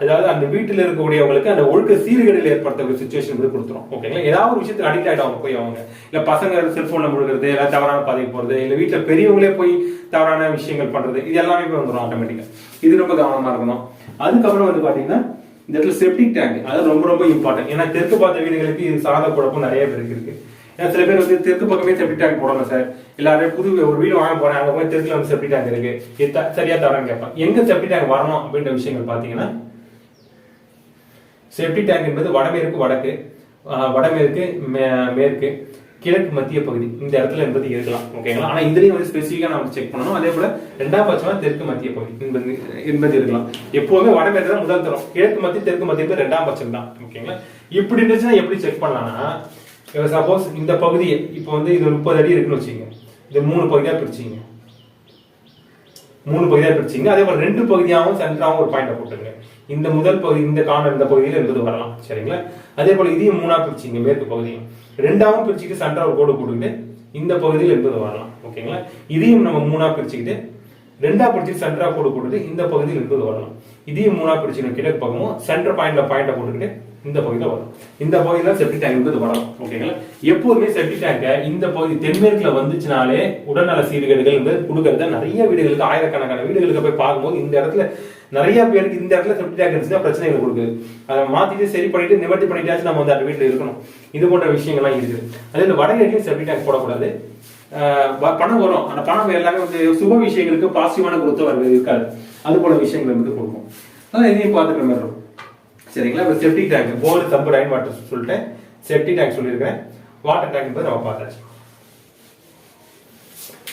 அதாவது அந்த வீட்டில் இருக்கக்கூடியவங்களுக்கு அந்த ஒழுக்க சீர்கேடுகள் ஏற்படுத்தக்கூடிய சுச்சுவேஷன் வந்து கொடுத்துரும். ஓகேங்களா? ஏதாவது ஒரு விஷயத்தில் அடிக்ட் அவங்க போய் அவங்க. இல்லை பசங்க செல்ஃபோனில் முழுகிறது இல்லை தவறான பாதைக்கு போகிறது இல்லை வீட்டில் பெரியவங்களே போய் தவறான விஷயங்கள் பண்ணுறது இது எல்லாமே போய் வந்துடும் ஆட்டோமேட்டிக்காக இது ரொம்ப கவனமாக இருக்கணும். அதுக்கப்புறம் வந்து பார்த்தீங்கன்னா இந்த இடத்துல செப்டிக் டேங்க் அது ரொம்ப ரொம்ப இம்பார்ட்டன்ட் ஏன்னா தெற்கு பார்த்த வீடுகளுக்கு இது சாத குழப்பம் நிறைய பேருக்கு இருக்கு. ஏன்னா சில பேர் வந்து தெற்கு பக்கமே செப்டிக் டேங்க் போடணும் சார் எல்லாரும் புது ஒரு வீடு வாங்க போறேன் அங்க போய் தெற்குல வந்து செப்டிக் டேங்க் இருக்கு. இது சரியா தவறான்னு கேட்பேன். எங்க செப்டிக் டேங்க் வரணும் அப்படின்ற விஷயங்கள் பாத்தீங்கன்னா செப்டிக் டேங்க் என்பது வடமேற்கு வடக்கு வடமேற்கு மே- மேற்கு. கிழக்கு மத்திய பகுதி. இந்த இடத்துல என்பது இருக்கலாம். ஓகேங்களா ஆனா இதுலயும் வந்து ஸ்பெசிஃபிக்கா நம்ம செக் பண்ணணும். அதே போல ரெண்டாம் பட்சமா தெற்கு மத்திய பகுதி என்பது என்பது இருக்கலாம். எப்போதுமே வடமேற்கு தான் முதல் தரம். கிழக்கு மத்திய தெற்கு மத்திய ரெண்டாம் பட்சம் தான். ஓகேங்களா இப்படி இருந்துச்சுன்னா எப்படி செக் பண்ணலாம்னா சப்போஸ் இந்த பகுதியை இப்போ வந்து இது முப்பது அடி இருக்குன்னு வச்சுக்கோங்க. இது மூணு பகுதியா பிரிச்சிங்க மூணு பகுதியா பிரிச்சிங்க அதே போல ரெண்டு பகுதியாகவும் சென்டராகவும் ஒரு பாயிண்ட் போட்டுருங்க. இந்த முதல் பகுதி இந்த கார்னர் இந்த பகுதியில் என்பது வரலாம். சரிங்களா? அதே போல இதையும் மூணா பிரிச்சிங்க மேற்கு பகுதியும். ரெண்டாவும் பிரிச்சுட்டு சென்டர் ஒரு கோடு போட்டுக்கிட்டு இந்த பகுதியில் என்பது வரலாம். ஓகேங்களா? இதையும் நம்ம மூணா பிரிச்சுக்கிட்டு ரெண்டா பிரிச்சு சென்டரா கோடு போட்டுட்டு இந்த பகுதியில் என்பது வரலாம். இதையும் மூணா பிரிச்சு கிழக்கு பக்கமும் சென்டர் பாயிண்ட்ல பாயிண்ட போட்டுக்கிட்டு இந்த பகுதியில் வரும் இந்த பகுதியில் செப்டி டேங்க் என்பது வரலாம். ஓகேங்களா? எப்போதுமே செப்டி டேங்க இந்த பகுதி தென்மேற்குல வந்துச்சுனாலே உடல்நல சீர்கேடுகள் கொடுக்கறத நிறைய வீடுகளுக்கு ஆயிரக்கணக்கான வீடுகளுக்கு போய் பார்க்கும்போது இந்த இடத்துல நிறைய பேருக்கு இந்த இடத்துல செப்டி இருந்துச்சுன்னா பிரச்சனைகள் கொடுக்குது. அதை மாத்திட்டு சரி பண்ணிட்டு நிவர்த்தி பண்ணிட்டாச்சு நம்ம வந்து அந்த வீட்டில் இருக்கணும். இது போன்ற விஷயங்கள்லாம் இருக்குது. அதே இந்த வடகிழக்கையும் செப்டி டேங்க் போடக்கூடாது. ப- பணம் வரும். அந்த பணம் எல்லாமே வந்து சுப விஷயங்களுக்கு பாசிட்டிவான குரூத்த வரது இருக்காது. அது போல விஷயங்கள் வந்து கொடுக்கும். அதான் இதையும் பார்த்துக்கிற மாதிரி இருக்கும் சரிங்களா? இப்போ செப்டிக் டேங்க் போர்டு தம்பு ரைன் வாட்டர் சொல்லிட்டேன். செப்டிக் டேங்க் சொல்லியிருக்கேன் வாட்டர் டேங்க் பற்றி நம்ம பார்த்தாச்சு.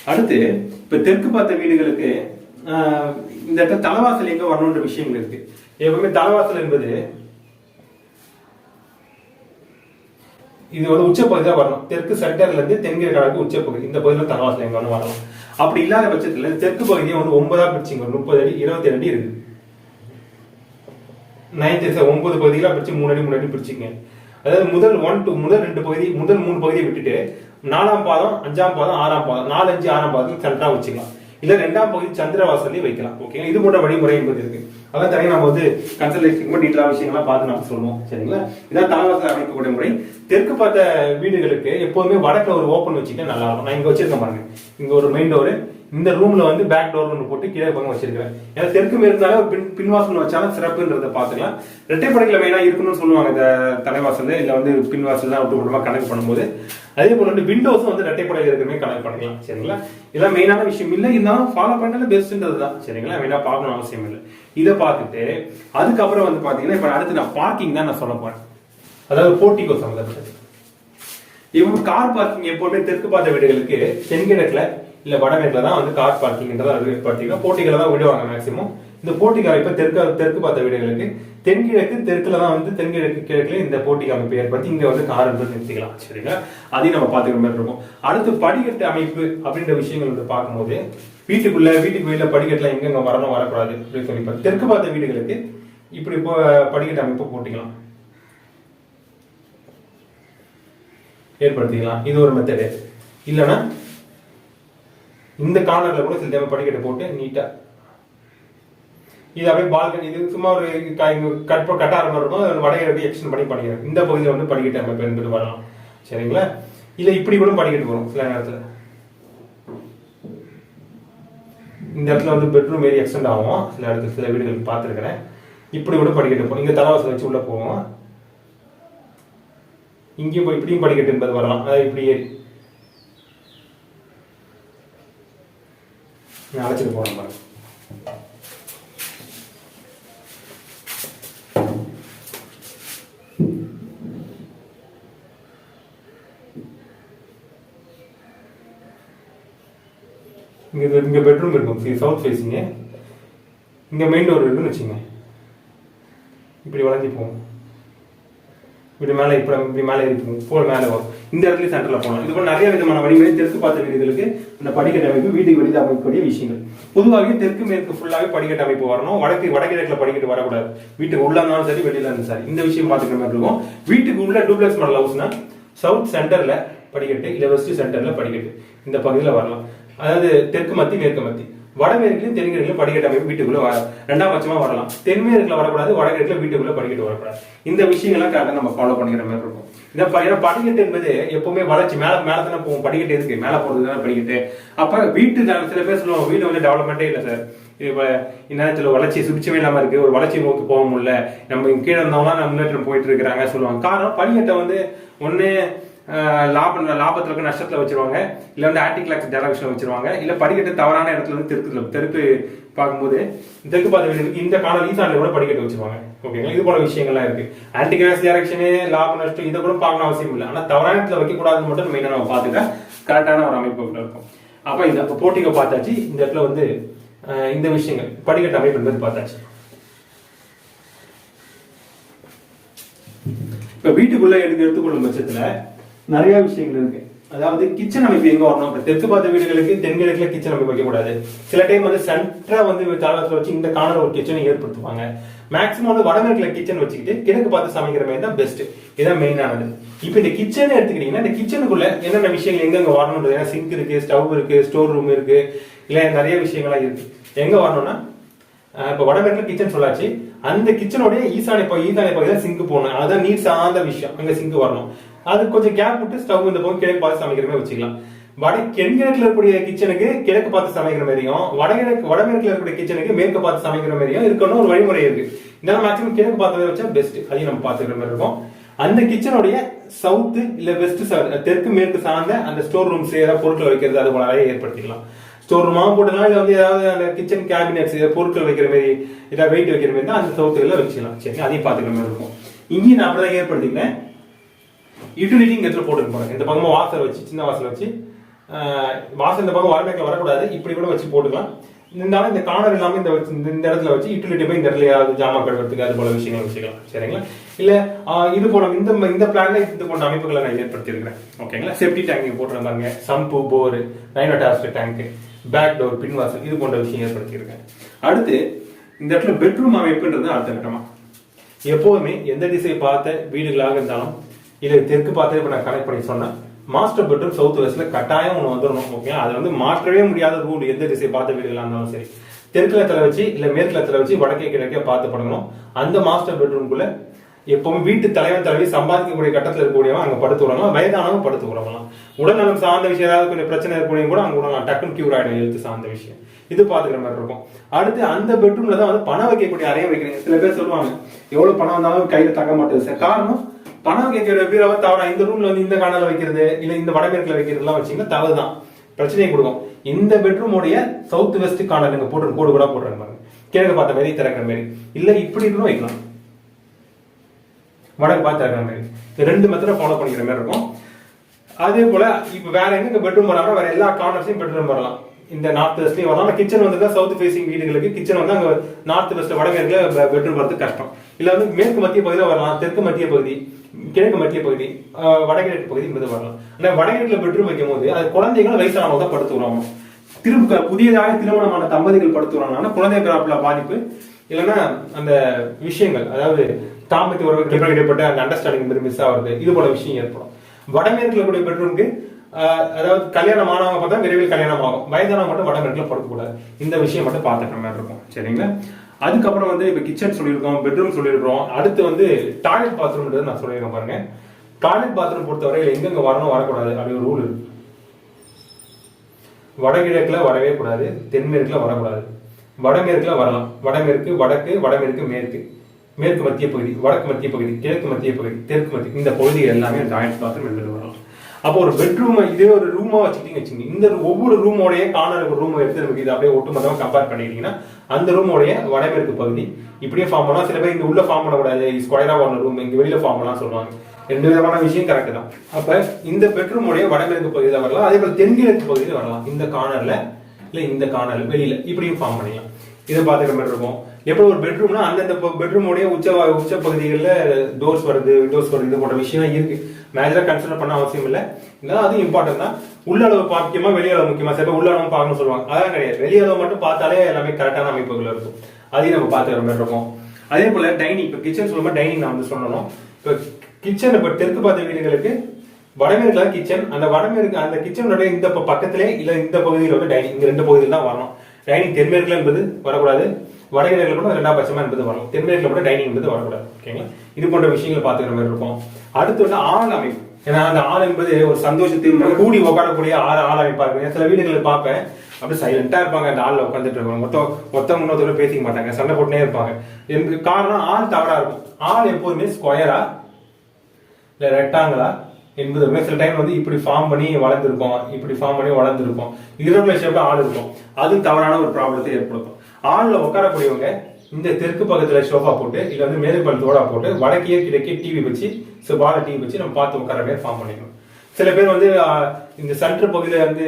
அடுத்து இப்போ தெற்கு பார்த்த வீடுகளுக்கு இந்த இடத்துல தலைவாசல் எங்க வரணுன்ற விஷயங்கள் இருக்கு. எப்பவுமே தலைவாசல் என்பது இது வந்து உச்சப்பகுதி தான் வரணும். தெற்கு சென்டர்ல இருந்து தென்கிழக்கு உச்சப்பகுதி இந்த பகுதியில் தலைவாசல் எங்க வேணும் வரலாம் அப்படி இல்லாத பட்சத்தில் தெற்கு பகுதியை வந்து ஒன்பதா பிடிச்சிங்க முப்பது அடி இருபத்தி ரெண்டு இருக்கு. நைன்த் ஒன்பது பகுதிகளாக பிரிச்சு மூணு அடி மூணு அடி பிரிச்சுங்க அதாவது முதல் ஒன் டூ முதல் ரெண்டு பகுதி முதல் மூணு பகுதியை விட்டுட்டு நாலாம் பாதம் அஞ்சாம் பாதம் ஆறாம் பாதம் நாலு அஞ்சு ஆறாம் பாதத்துக்கு கரெக்டாக வச்சுக்கலாம். இல்ல ரெண்டாம் பகுதி சந்திரவாசல்லையும் வைக்கலாம். ஓகே இது போன்ற வழிமுறை என்பது இருக்கு. அதான் தனியாக நம்ம வந்து கன்சல்டேஷன் டீட்டெயிலாக விஷயங்கள்லாம் பார்த்து நம்ம சொல்லுவோம். சரிங்களா? இதான் தலைவாசல் அமைக்கக்கூடிய முறை. தெற்கு பார்த்த வீடுகளுக்கு எப்போதுமே வடக்குல ஒரு ஓப்பன் வச்சுக்க நல்லா இருக்கும். நான் இங்க வச்சிருக்கேன் பாருங்க. இங்க ஒரு மெயின் டோரு இந்த ரூம்ல வந்து பேக் டோர் ஒன்று போட்டு கீழே பக்கம் வச்சிருக்கிறேன். ஏன்னா தெற்கு மேற்கால பின் பின்வாசல் வச்சாலும் சிறப்புன்றதை பார்த்துக்கலாம். ரெட்டைப்படைகளை மெயினாக இருக்கணும்னு சொல்லுவாங்க இந்த தலைவாசல் இல்லை வந்து பின்வாசல் தான் விட்டு விடமா கனெக்ட் பண்ணும்போது. அதே போல வந்து விண்டோஸும் வந்து ரெட்டைப்படையில் இருக்கிறமே கனெக்ட் பண்ணிக்கலாம். சரிங்களா? இதெல்லாம் மெயினான விஷயம் இல்லை. இருந்தாலும் ஃபாலோ பண்ணல பெஸ்ட்ன்றது தான் சரிங்களா? மெயினாக பார்க்கணும் அவசியம் இல்லை. இதை பார்த்துட்டு அதுக்கப்புறம் வந்து பார்த்தீங்கன்னா இப்போ அடுத்து நான் பார்க்கிங் தான் நான் சொல்ல போறேன். அதாவது போட்டிக்கோ சம்மந்தப்பட்டது இவங்க கார் பார்க்கிங் எப்போதுமே தெற்கு பார்த்த வீடுகளுக்கு தென்கிழக்கில் இல்லை வடமேற்கில் தான் வந்து கார் பார்க்கிங்ன்றத அது பார்த்தீங்கன்னா போட்டிகளை தான் விடுவாங்க மேக்சிமம் இந்த போட்டிக்கார இப்போ தெற்கு தெற்கு பார்த்த வீடுகளுக்கு தென்கிழக்கு தெற்குல தான் வந்து தென்கிழக்கு கிழக்குல இந்த போட்டி அமைப்பு ஏற்படுத்தி இங்கே வந்து கார் வந்து நிறுத்திக்கலாம். சரிங்களா? அதையும் நம்ம பார்த்துக்கிற மாதிரி இருக்கும். அடுத்து படிக்கட்டு அமைப்பு அப்படின்ற விஷயங்கள் வந்து பார்க்கும்போது வீட்டுக்குள்ள வீட்டுக்கு வெளியில படிக்கட்டுலாம் எங்கெங்க வரணும் வரக்கூடாது அப்படின்னு சொல்லி தெற்கு பார்த்த வீடுகளுக்கு இப்படி இப்போ படிக்கட்டு அமைப்பு போட்டிக்கலாம். ஏற்படுத்திக்கலாம். இது ஒரு மெத்தடு இல்லைன்னா இந்த கார்னர்ல கூட சில டைம் படிக்கட்டு போட்டு நீட்டா இது அப்படியே பால்கனி இது சும்மா ஒரு க- கட் கட்டார மாதிரி இருக்கும். அது அப்படியே எக்ஸ்டெண்ட் பண்ணி பண்ணிக்கிறேன் இந்த பகுதியில் வந்து படிக்கட்டு அமைப்பு என்பது வரலாம். சரிங்களா? இல்ல இப்படி கூட படிக்கட்டு வரும் சில நேரத்துல. இந்த இடத்துல வந்து பெட்ரூம் ஏரி எக்ஸ்டெண்ட் ஆகும். சில இடத்துல சில வீடுகள் பார்த்துருக்கிறேன். இப்படி கூட படிக்கட்டு போகும் இங்கே தலைவாசல் வச்சு உள்ள போவோம். இங்கேயும் போய் இப்படியும் படிக்கட்டு என்பது வரலாம். அதாவது இப்படி ஏறி அழைச்சிட்டு போறேன் பாருங்க இங்கே இங்கே பெட்ரூம் இருக்கும் சவுத் ஃபேஸிங்கு இங்கே மெயின் டோர் இருக்குன்னு வச்சுங்க இப்படி வளைஞ்சு போகும் இப்படி மேலே இப்படி இப்படி மேலே இருக்கும் போல் மேலே வரும் இந்த இடத்துல சென்டர்ல போகலாம் இது போல நிறைய விதமான வழிமுறை தெற்கு பார்த்த வீடுகளுக்கு இந்த படிக்கட்டு அமைப்பு வீட்டுக்கு வெளியே அமைக்கக்கூடிய விஷயங்கள். பொதுவாகவே தெற்கு மேற்கு ஃபுல்லாவே படிக்கட்டு அமைப்பு வரணும். வடக்கு வடகிழக்குல படிக்கட்டு வரக்கூடாது. வீட்டுக்கு உள்ள இருந்தாலும் சரி வெளியில இருந்தாலும் சரி. இந்த விஷயம் பார்த்துக்கிற மாதிரி இருக்கும். வீட்டுக்கு உள்ள டூப்ளெக்ஸ் மாடல் ஹவுஸ்னா சவுத் சென்டர்ல படிக்கட்டு இல்ல வெஸ்ட் சென்டர்ல படிக்கட்டு. இந்த பகுதியில் வரலாம். அதாவது தெற்கு மத்தி மேற்கு மத்தி. வடமேற்குலையும் தென்கிழக்குலையும் படிக்கட்டு அமைப்பு வீட்டுக்குள்ள வர ரெண்டாம் பட்சமா வரலாம். தென்மேற்குல வரக்கூடாது வடகிழக்குல வீட்டுக்குள்ள படிக்கட்டு வரக்கூடாது. இந்த விஷயங்கள்லாம் கரெக்டாக நம்ம ஃபாலோ பண்ணிக்கிற மாதிரி இருக்கும். இந்த ப- ஏன்னா படிக்கட்டு என்பது எப்பவுமே வளர்ச்சி மேல மேல தானே போகும். படிக்கட்டு இருக்கு மேல போறது தானே படிக்கட்டு. அப்ப வீட்டு த- சில பேர் சொல்லுவாங்க வீடு வந்து டெவலப்மெண்ட்டே இல்லை சார் இப்ப இந்நேரத்தில் வளர்ச்சி சுபிச்சமே இல்லாம இருக்கு. ஒரு வளர்ச்சி நோக்கி போக முடியல. நம்ம கீழே இருந்தவங்களாம் நம்ம முன்னேற்றம் போயிட்டு இருக்கிறாங்க சொல்லுவாங்க. காரணம் படிக்கட்டை வந்து ஒன்று லாபம் லாபத்தில் இருக்க நஷ்டத்தில் வச்சிருவாங்க. இல்லை வந்து ஆன்டி கிளாக்ஸ் டேரக்ஷன் வச்சிருவாங்க. இல்லை படிக்கட்டு தவறான இடத்துல வந்து தெற்கு தெற்கு பார்க்கும்போது தெற்கு பார்த்து இந்த காணல் ஈசானில் கூட படிக்கட்டு வச்சிருவாங்க. ஓகேங்களா இது போல விஷயங்கள்லாம் இருக்கு. ஆன்டி கிளாக்ஸ் டேரக்ஷனு லாப நஷ்டம் இதை கூட பார்க்கணும் அவசியம் இல்லை. ஆனால் தவறான இடத்துல வைக்கக்கூடாதுன்னு மட்டும் மெயினாக நம்ம பார்த்துட்டா கரெக்டான ஒரு அமைப்பு இருக்கும். அப்போ இந்த அப்போ போட்டிக்கை பார்த்தாச்சு. இந்த இடத்துல வந்து இந்த விஷயங்கள் படிக்கட்டு அமைப்பு என்பது பார்த்தாச்சு. இப்போ வீட்டுக்குள்ளே எடுத்து எடுத்துக்கொள்ளும் பட்சத்தில் நிறைய விஷயங்கள் இருக்கு. அதாவது கிச்சன் அமைப்பு எங்க வரணும்? இப்ப தெற்கு பார்த்த வீடுகளுக்கு தென்கிழக்குல கிச்சன் அமைப்பு வைக்கக்கூடாது சில டைம் வந்து சென்டரா வந்து தாளத்துல வச்சு இந்த கார்னர் ஒரு கிச்சனை ஏற்படுத்துவாங்க. மேக்ஸிமம் வந்து வடமேற்குல கிச்சன் வச்சுக்கிட்டு கிழக்கு பார்த்து சமைக்கிற மாதிரி தான் பெஸ்ட் இதான் மெயினானது இப்போ இந்த கிச்சன் எடுத்துக்கிட்டீங்கன்னா இந்த கிச்சனுக்குள்ள என்னென்ன விஷயங்கள் எங்கெங்க வரணுன்றது ஏன்னா சிங்க் இருக்கு ஸ்டவ் இருக்கு ஸ்டோர் ரூம் இருக்கு. இல்லை நிறைய விஷயங்கள்லாம் இருக்கு. எங்க வரணும்னா இப்போ இப்ப வடமேற்குல கிச்சன் சொல்லாச்சு. அந்த கிச்சனுடைய ஈசானை பகுதி ஈசானை பகுதியில் சிங்க் போகணும் அதுதான் நீர் சார்ந்த விஷயம். அங்கே சிங்க் வரணும். அது கொஞ்சம் கேப் விட்டு ஸ்டவ் இந்த பக்கம் கிழக்கு பார்த்து சமைக்கிற மாதிரி வச்சுக்கலாம். வட தென்கிழக்குல இருக்கக்கூடிய கிச்சனுக்கு கிழக்கு பார்த்து சமைக்கிற மாதிரியும் வடகிழக்கு வடமேற்குல இருக்கக்கூடிய கிச்சனுக்கு மேற்கு பார்த்து சமைக்கிற மாதிரியும் இருக்கணும் ஒரு வழிமுறை இருக்கு. இதனால மேக்ஸிமம் கிழக்கு பார்த்து வச்சா பெஸ்ட் அதையும் நம்ம பார்த்துக்கிற மாதிரி இருக்கும். அந்த கிச்சனுடைய சவுத்து இல்ல வெஸ்ட் தெற்கு மேற்கு சார்ந்த அந்த ஸ்டோர் ரூம்ஸ் ஏதாவது பொருட்கள் வைக்கிறது அது போல ஏற்படுத்திக்கலாம். ஸ்டோர் ரூமாக போட்டுக்கலாம் இல்லை வந்து ஏதாவது அந்த கிச்சன் கேபினெட்ஸ் பொருட்கள் வைக்கிற மாதிரி ஏதாவது வெயிட் வைக்கிற மாதிரி தான் அந்த சவுத்துகளில் வச்சுக்கலாம். சரி அதையும் பார்த்துக்கிற மாதிரி இருக்கும். இங்கேயும் நான் அப்படிதான் ஏற்படுத்திக்கிறேன் யூட்டிலிட்டி இடத்துல போட்டு இந்த பக்கமாக வாசல் வச்சு சின்ன வாசல் வச்சு. வாசல் இந்த பக்கம் வரமேக்கில் வரக்கூடாது. இப்படி கூட வச்சு போட்டுக்கலாம். இருந்தாலும் இந்த கார்னர் இல்லாமல் இந்த வச்சு- இந்த- இந்த இடத்துல வச்சு யூட்டிலிட்டி போய் இந்த இடத்துல ஏதாவது ஜாமான் கழுவுறதுக்கு அது போல விஷயங்கள் வச்சுக்கலாம் சரிங்களா? இல்ல இது போல இந்த இந்த பிளான்ல இது போன்ற அமைப்புகளை நான் ஏற்படுத்தியிருக்கிறேன். ஓகேங்களா? சேஃப்டி டேங்க் போட்டிருந்தாங்க சம்பு போர் ரைனோடாஸ்ட் டேங்க் பேக் டோர் பின்வாசல் இது போன்ற விஷயம் ஏற்படுத்தியிருக்கேன். அடுத்து இந்த இடத்துல பெட்ரூம் அமைப்புன்றது அடுத்த கட்டமா. எப்போதுமே எந்த திசை பார்த்த வீடுகளாக இருந்தாலும் இது தெற்கு பார்த்து இப்போ நான் கனெக்ட் பண்ணி சொன்னேன். மாஸ்டர் பெட்ரூம் சவுத் வெஸ்ட்ல கட்டாயம் ஒன்று வந்துடணும் ஓகே அது வந்து மாற்றவே முடியாத ரூல் எந்த திசை பார்த்த வீடுகளாக இருந்தாலும் சரி. தெற்கு லத்துல வச்சு இல்லை மேற்கு வச்சு வடக்கே கிழக்கே பார்த்து படணும் அந்த மாஸ்டர் பெட்ரூம்குள்ள எப்பவுமே வீட்டு தலைவன் தலைவி சம்பாதிக்கக்கூடிய கட்டத்தில் இருக்கக்கூடியவன் அங்கே படுத்து விடலாம் வயதானவங்க படுத்து விடலாம் உடல்நலம் சார்ந்த விஷயம் ஏதாவது கொஞ்சம் பிரச்சனை இருக்கக்கூடிய கூட அங்கே விடலாம் டக்குன்னு கியூர் ஆகிடும் எழுத்து சார்ந்த விஷயம். இது பாத்துக்கிற மாதிரி இருக்கும். அடுத்து அந்த பெட்ரூம்ல தான் வந்து பணம் வைக்கக்கூடிய அறையை வைக்கிறீங்க. சில பேர் சொல்லுவாங்க எவ்வளவு பணம் வந்தாலும் கையில தங்க மாட்டேது சார் காரணம் பணம் வைக்கிற பீரவை தவறா. இந்த ரூம்ல வந்து இந்த காணல வைக்கிறது இல்ல இந்த வடமேற்குல வைக்கிறதுலாம் வச்சீங்கன்னா தவறுதான். பிரச்சனையை கொடுக்கும். இந்த பெட்ரூமோடைய சவுத் வெஸ்ட் கார்னர் நீங்க போட்டு கோடு கூட போடுறாங்க பாருங்க. கிழக்கு பார்த்த மாதிரி திறக்கிற மாதிரி. இல்ல இப்படி இருந்தும் வைக்கலாம். வடக்கு பார்த்து திறக்கிற மாதிரி. ரெண்டு மெத்தட ஃபாலோ பண்ணிக்கிற மாதிரி இருக்கும். அதே போல இப்ப வேற எங்க பெட்ரூம் வராம வேற எல்லா கார்னர்ஸையும் பெட்ரூம் வரலாம் இந்த நார்த் வெஸ்ட்லயும் வரலாம் கிச்சன் வந்து சவுத் ஃபேசிங் வீடுகளுக்கு கிச்சன் வந்து அங்கே நார்த் வெஸ்ட் வடமேற்கில் பெட்ரூம் வரது கஷ்டம். இல்ல வந்து மேற்கு மத்திய பகுதியில் வரலாம் தெற்கு மத்திய பகுதி கிழக்கு மத்திய பகுதி வடகிழக்கு பகுதி என்பது வரலாம். ஆனால் வடகிழக்கில் பெட்ரூம் வைக்கும் போது அது குழந்தைகளை வயசானவங்க தான் படுத்து திரும்ப புதியதாக திருமணமான தம்பதிகள் படுத்துக்கிறாங்கன்னா குழந்தை பிறப்பில் பாதிப்பு இல்லைன்னா அந்த விஷயங்கள் அதாவது தாம்பத்திய உறவுக்கு இடைப்பட்ட அந்த அண்டர்ஸ்டாண்டிங் மிஸ் ஆகுறது இது போல விஷயம் ஏற்படும். வடமேற்கில் கூடிய பெட்ரூம்க்கு அதாவது கல்யாணம் ஆனவங்க பார்த்தா விரைவில் கல்யாணம் ஆகும் வயதானவங்க மட்டும் வடமேற்குல படுக்கக்கூடாது இந்த விஷயம் மட்டும் பார்த்துக்கிற மாதிரி இருக்கும். சரிங்களா? அதுக்கப்புறம் வந்து இப்போ கிச்சன் சொல்லியிருக்கோம் பெட்ரூம் சொல்லியிருக்கோம் அடுத்து வந்து டாய்லெட் பாத்ரூம்ன்றது நான் சொல்லியிருக்கேன் பாருங்க. டாய்லெட் பாத்ரூம் பொறுத்தவரை எங்கெங்க வரணும் வரக்கூடாது அப்படி ஒரு ரூல் இருக்கு. வடகிழக்கில் வரவே கூடாது தென்மேற்குல வரக்கூடாது. வடமேற்குல வரலாம். வடமேற்கு வடக்கு வடமேற்கு மேற்கு. மேற்கு மத்திய பகுதி வடக்கு மத்திய பகுதி கிழக்கு மத்திய பகுதி தெற்கு மத்திய இந்த பகுதி எல்லாமே டாய்லெட் பாத்ரூம் என்பது அப்போ ஒரு பெட்ரூம் இதே ஒரு ரூமா வச்சுக்கிட்டீங்க வச்சுங்க இந்த ஒவ்வொரு ரூமோடைய கார்னர் ஒரு ரூம் எடுத்து நமக்கு இது அப்படியே ஒட்டுமொத்தமாக கம்பேர் பண்ணிட்டீங்கன்னா அந்த ரூமோடைய வடமேற்கு பகுதி இப்படியே ஃபார்ம் பண்ணலாம். சில பேர் இங்கே உள்ள ஃபார்ம் பண்ணக்கூடாது. ஸ்கொயரா வரணும் ரூம் இங்கே வெளியில ஃபார்ம் பண்ணலாம் சொல்லுவாங்க. ரெண்டு விதமான விஷயம் கரெக்ட் தான். அப்ப இந்த பெட்ரூமுடைய வடமேற்கு பகுதியில் வரலாம். அதே போல தென்கிழக்கு பகுதியில் வரலாம். இந்த கார்னர்ல இல்ல இந்த கார்னர் வெளியில இப்படியும் ஃபார்ம் பண்ணிக்கலாம். இதை பார்த்துக்கிற மாதிரி இருக்கும். எப்படி ஒரு பெட்ரூம்னா அந்தந்த பெட்ரூமோடைய உச்ச உச்ச பகுதிகளில் டோர்ஸ் வருது விண்டோஸ் வருது இது போன்ற விஷயம் இருக்கு. மேஜராக கன்சிடர் பண்ண அவசியம் இல்லை. இருந்தாலும் அதுவும் இம்பார்ட்டன்ட் தான். உள்ளளவு முக்கியமா வெளியளவு முக்கியமா? சில உள்ளளவு பார்க்கணும்னு சொல்லுவாங்க. அதெல்லாம் கிடையாது. வெளியளவு மட்டும் பார்த்தாலே எல்லாமே கரெக்டான அமைப்புகள் இருக்கும். அதையும் நம்ம பார்த்துக்கிற மாதிரி இருக்கும். அதே போல டைனிங் இப்போ கிச்சன் சொல்லும்போது டைனிங் நான் வந்து சொல்லணும். இப்போ கிச்சன் இப்போ தெற்கு பார்த்த வீடுகளுக்கு வடமேற்குல கிச்சன் அந்த வடமேற்கு அந்த கிச்சனுடைய இந்த பக்கத்திலே இல்லை இந்த பகுதியில் வந்து டைனிங் இந்த ரெண்டு பகுதியில் தான் வரணும். டைனிங் தென்மேற்குல என்பது வரக்கூடாது. வடகிழக்கில் கூட ரெண்டாம் பட்சமா என்பது வரலாம் தென்மேற்குல கூட டைனிங் என்பது வரக்கூடாது. ஓகேங்களா? இது போன்ற விஷயங்கள் பார்த்துக்கிற மாதிரி இருக்கும். அடுத்து வந்து ஆள் அமைப்பு. ஏன்னா அந்த ஆள் என்பது ஒரு சந்தோஷத்தையும் கூடி உட்காரக்கூடிய ஆள் ஆள் அமைப்பா இருக்கு சில வீடுகளில் பார்ப்பேன் அப்படியே சைலண்டா இருப்பாங்க அந்த ஆள்ல உட்காந்துட்டு இருப்பாங்க. மொத்தம் மொத்தம் முன்னோத்தோட பேசிக்க மாட்டாங்க. சண்டை போட்டுனே இருப்பாங்க. எனக்கு காரணம் ஆள் தவறா இருக்கும். ஆள் எப்போதுமே ஸ்கொயரா இல்ல ரெக்டாங்களா என்பது சில டைம் வந்து இப்படி ஃபார்ம் பண்ணி வளர்ந்துருக்கோம். இப்படி ஃபார்ம் பண்ணி வளர்ந்துருக்கும். இரகுலர் ஷேப்ல ஆள் இருக்கும். அதுவும் தவறான ஒரு ப்ராப்ளத்தை ஏற்படுத்தும். ஆண்ல உட்காரக்கூடியவங்க இந்த தெற்கு பக்கத்துல சோஃபா போட்டு இல்ல வந்து மேலுப்பல் தோடா போட்டு வடக்கே கிழக்கே டிவி வச்சு சுபால டிவி வச்சு நம்ம பார்த்து உட்கார மாதிரி ஃபார்ம் பண்ணிக்கணும் சில பேர் வந்து இந்த சென்டர் பகுதியில வந்து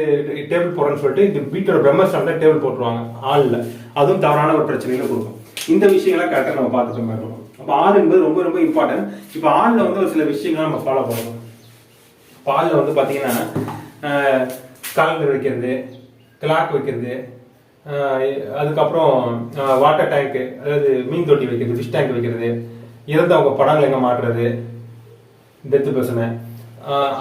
டேபிள் போடுறேன்னு சொல்லிட்டு இந்த வீட்டோட பிரம்மஸ்டாண்ட்ல டேபிள் போட்டுருவாங்க ஆள்ல. அதுவும் தவறான ஒரு பிரச்சனைகளை கொடுக்கும். இந்த விஷயங்களை கரெக்டாக நம்ம பார்த்துட்டு மாதிரி இருக்கும் அப்போ ஆள் என்பது ரொம்ப ரொம்ப இம்பார்ட்டன்ட் இப்போ ஆள்ல வந்து ஒரு சில விஷயங்கள் நம்ம ஃபாலோ பண்ணணும். பாலில் வந்து பார்த்தீங்கன்னா காலண்டர் வைக்கிறது கிளாக் வைக்கிறது அதுக்கப்புறம் வாட்டர் டேங்க்கு அதாவது மீன் தொட்டி வைக்கிறது ஃபிஷ் டேங்க் வைக்கிறது இறந்தவங்க படங்கள் எங்கே மாட்டுறது டெத்து பர்சனை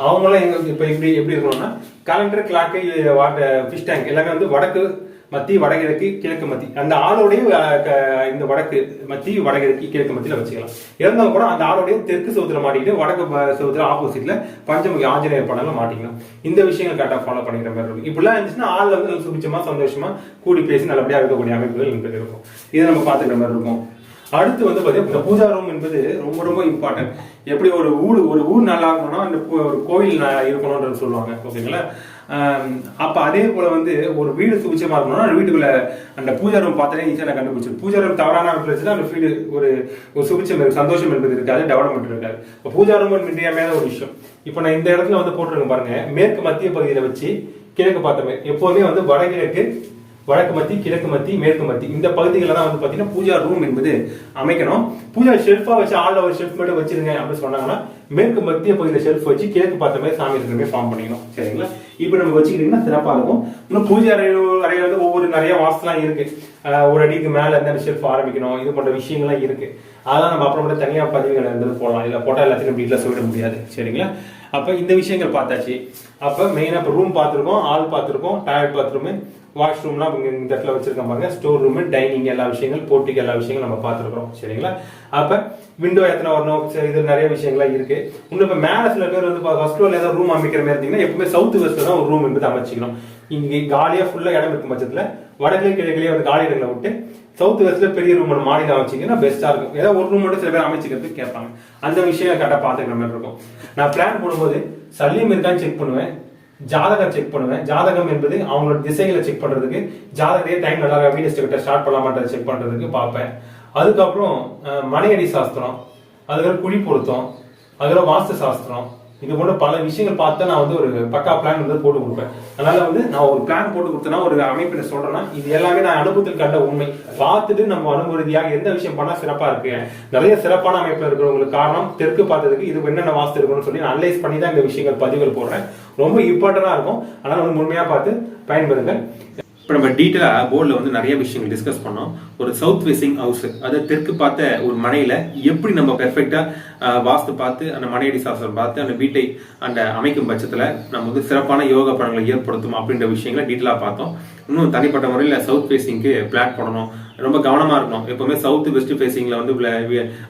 அவங்களாம் எங்க இப்போ இப்படி எப்படி இருக்கணும்னா calendar clock water fish tank எல்லாமே வந்து வடக்கு மத்தி வடகிழக்கு கிழக்கு மத்தி. அந்த ஆளோடைய க- இந்த வடக்கு மத்தி வடகிழக்கு கிழக்கு மத்தியில வச்சுக்கலாம். இறந்தவங்க கூட அந்த ஆளோடைய தெற்கு சவுத்தில் மாட்டிக்கிட்டு வடக்கு ப- ஆப்போசிட்ல பஞ்சமுகி ஆஞ்சநேயர் படம்ல மாட்டிக்கலாம். இந்த விஷயங்கள் கரெக்டாக ஃபாலோ பண்ணிக்கிற மாதிரி இருக்கும். இப்படிலாம் இருந்துச்சுன்னா ஆள் வந்து நல்லா சுபிச்சமா சந்தோஷமா கூடி பேசி நல்லபடியாக இருக்கக்கூடிய அமைப்புகள் என்பது இருக்கும். இதை நம்ம பார்த்துக்கிற மாதிரி இருக்கும். அடுத்து வந்து பார்த்தீங்கன்னா இந்த பூஜா ரூம் என்பது ரொம்ப ரொம்ப இம்பார்ட்டன்ட் எப்படி ஒரு ஊர் ஒரு ஊர் நல்லா இருக்கணும்னா அந்த ஒரு கோயில் இருக்கணும்ன்றது சொல்லுவாங்க. ஓகேங்களா? அப்போ அதே போல வந்து ஒரு வீடு சுபிச்சமாக இருக்கணும்னா வீட்டுக்குள்ளே வீட்டுக்குள்ள அந்த பூஜா ரூம் பார்த்தாலே ஈஸியாக நான் கண்டுபிடிச்சு பூஜா ரூம் தவறான அமைப்பு அந்த வீடு ஒரு ஒரு சுபிச்சம் இருக்கு சந்தோஷம் என்பது இருக்காது டெவலப்மெண்ட் இருக்காது. இப்போ பூஜா ரூம் இன்றியமையாத ஒரு விஷயம். இப்போ நான் இந்த இடத்துல வந்து போட்டிருக்கேன் பாருங்க மேற்கு மத்திய பகுதியில் வச்சு கிழக்கு பார்த்தமே எப்போதுமே வந்து வடகிழக்கு வடக்கு மத்தி கிழக்கு மத்தி மேற்கு மத்தி. இந்த பகுதிகளில் தான் வந்து பார்த்தீங்கன்னா பூஜா ரூம் என்பது அமைக்கணும். பூஜா ஷெல்ஃபாக வச்சு ஆள்ல ஒரு ஷெல்ஃப் மட்டும் வச்சிருங்க அப்படின்னு சொன்னாங்கன்னா மேற்கு மத்திய பகுதியில் ஷெல்ஃப் வச்சு கிழக்கு பார்த்த மாதிரி சாமி இருக்கிற மாதிரி ஃபார்ம் பண்ணிக்கணும். சரிங்களா? இப்போ நம்ம வச்சுக்கிட்டீங்கன்னா சிறப்பாக இருக்கும். இன்னும் பூஜை அறை அறையில் வந்து ஒவ்வொரு நிறைய வாசலாம் இருக்கு. ஒரு அடிக்கு மேலே இருந்த ஷெல்ஃப் ஆரம்பிக்கணும். இது போன்ற விஷயங்கள்லாம் இருக்கு. அதெல்லாம் நம்ம அப்புறம் கூட தனியாக பதிவுகள் இருந்தது போடலாம். இல்லை போட்டால் எல்லாத்தையும் நம்ம வீட்டில் சொல்லிட முடியாது. சரிங்களா? அப்போ இந்த விஷயங்கள் பார்த்தாச்சு. அப்போ மெயினாக இப்போ ரூம் பார்த்துருக்கோம் ஆள் பார்த்துருக்கோம் டாய்லெட் பாத்ரூமு வாஷ்ரூம்லாம் இந்த இடத்துல வச்சிருக்கோம் பாருங்க. ஸ்டோர் ரூமு டைனிங் எல்லா விஷயங்கள் போட்டிக்கு எல்லா விஷயங்களும் நம்ம பார்த்துருக்கோம் சரிங்களா? அப்போ விண்டோ எத்தனை வரணும்? சரி, இது நிறைய விஷயங்கள்லாம் இருக்கு. இன்னும் இப்போ மேல சில பேர் வந்து ஃபர்ஸ்ட் ஃப்ளோர்ல ஏதாவது ரூம் அமைக்கிற மாதிரி இருந்தீங்கன்னா எப்பவுமே சவுத் வெஸ்ட்ல தான் ஒரு ரூம் என்பது அமைச்சிக்கணும். இங்கே காலியா ஃபுல்லா இடம் இருக்கும் பட்சத்துல வடகிழே கிழக்கிலேயே வந்து காலி இடங்களை விட்டு சவுத் வெஸ்ட்ல பெரிய ரூம் ஒன்று மாடியில் அமைச்சிங்கன்னா பெஸ்டா இருக்கும். ஏதாவது ஒரு ரூம் மட்டும் சில பேர் அமைச்சிக்கிறதுக்கு கேட்பாங்க. அந்த விஷயம் கரெக்டாக பார்த்துக்கிற மாதிரி இருக்கும். நான் பிளான் போடும்போது சல்லியம் இருக்கான்னு செக் பண்ணுவேன். ஜாதகம் செக் பண்ணுவேன். ஜாதகம் என்பது அவங்களோட திசைகளை செக் பண்றதுக்கு ஜாதகத்தையே டைம் நல்லா வீடு கிட்ட ஸ்டார்ட் பண்ணலாமான்றதை செக் பண்றதுக்கு பார்ப்பேன். அதுக்கப்புறம் மனையடி சாஸ்திரம் அதுக்கப்புறம் குழி பொருத்தம் அதுக்கப்புறம் வாஸ்து சாஸ்திரம் இது போன்ற பல விஷயங்கள் பார்த்து நான் வந்து ஒரு பக்கா பிளான் வந்து போட்டு கொடுப்பேன். அதனால வந்து நான் ஒரு பிளான் போட்டு கொடுத்தேன்னா ஒரு அமைப்பில் சொல்றேன்னா இது எல்லாமே நான் அனுபவத்தில் கண்ட உண்மை. பார்த்துட்டு நம்ம அனுபவ ரீதியாக எந்த விஷயம் பண்ணா சிறப்பா இருக்கு? நிறைய சிறப்பான அமைப்பில் இருக்கிறவங்களுக்கு காரணம் தெற்கு பார்த்ததுக்கு இது என்னென்ன வாஸ்து இருக்கணும்னு சொல்லி நான் அனலைஸ் பண்ணி தான் இந்த விஷயங்கள் பதிவுகள் போடுறேன். ரொம்ப இம்பார்ட்டண்டா இருக்கும். அதனால வந்து முழுமையா பார்த்து பயன்பெறுங்கள். இப்போ நம்ம டீட்டெயிலாக போர்டில் வந்து நிறைய விஷயங்கள் டிஸ்கஸ் பண்ணோம். ஒரு சவுத் ஃபேசிங் ஹவுஸ் அதை தெற்கு பார்த்த ஒரு மனையில் எப்படி நம்ம பெர்ஃபெக்டாக வாஸ்து பார்த்து அந்த மனையடி சாஸ்திரம் பார்த்து அந்த வீட்டை அந்த அமைக்கும் பட்சத்தில் நம்ம வந்து சிறப்பான யோகா படங்களை ஏற்படுத்தும் அப்படின்ற விஷயங்களை டீட்டெயிலாக பார்த்தோம். இன்னும் தனிப்பட்ட முறையில் சவுத் ஃபேசிங்க்கு பிளான் போடணும் ரொம்ப கவனமாக இருக்கணும். எப்போவுமே சவுத் வெஸ்ட் ஃபேசிங்கில் வந்து உள்ள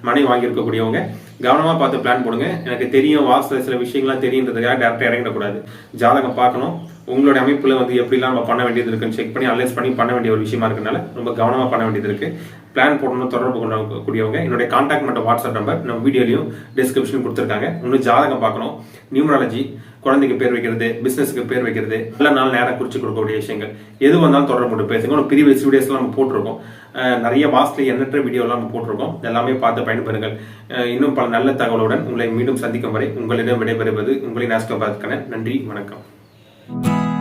மனை வாங்கியிருக்கக்கூடியவங்க கவனமாக பார்த்து பிளான் போடுங்க. எனக்கு தெரியும் வாஸ்து சில விஷயங்கள்லாம் தெரியுன்றதுக்காக டேரக்டாக இறங்கிடக்கூடாது. ஜாதகம் பார்க்கணும். உங்களோட அமைப்பில் வந்து எப்படிலாம் நம்ம பண்ண வேண்டியது இருக்குன்னு செக் பண்ணி அனலைஸ் பண்ணி பண்ண வேண்டிய ஒரு விஷயமா இருக்கனால ரொம்ப கவனமாக பண்ண வேண்டியது இருக்கு. பிளான் போடணும் தொடர்பு கொள்ள கூடியவங்க என்னுடைய கான்டாக்ட் மட்டும் வாட்ஸ்அப் நம்பர் நம்ம வீடியோலையும் டிஸ்கிரிப்ஷன் கொடுத்துருக்காங்க. இன்னும் ஜாதகம் பார்க்கணும். நியூமராலஜி குழந்தைக்கு பேர் வைக்கிறது பிசினஸ்க்கு பேர் வைக்கிறது நல்ல நாள் நேரம் குறிச்சு கொடுக்கக்கூடிய விஷயங்கள். எது வந்தாலும் தொடர்பு கொண்டு பேசுங்க. ஒரு ப்ரீவியஸ் வீடியோஸ்லாம் நம்ம போட்டிருக்கோம். நிறைய வாஸ்ட்லி எண்ணற்ற வீடியோலாம் நம்ம போட்டிருக்கோம். எல்லாமே பார்த்து பயன்பெறுங்கள். இன்னும் பல நல்ல தகவலுடன் உங்களை மீண்டும் சந்திக்கும் வரை உங்களிடம் விடைபெறுவது உங்களின் ஆஸ்ட்ரோபாத்கான நன்றி வணக்கம். Bye.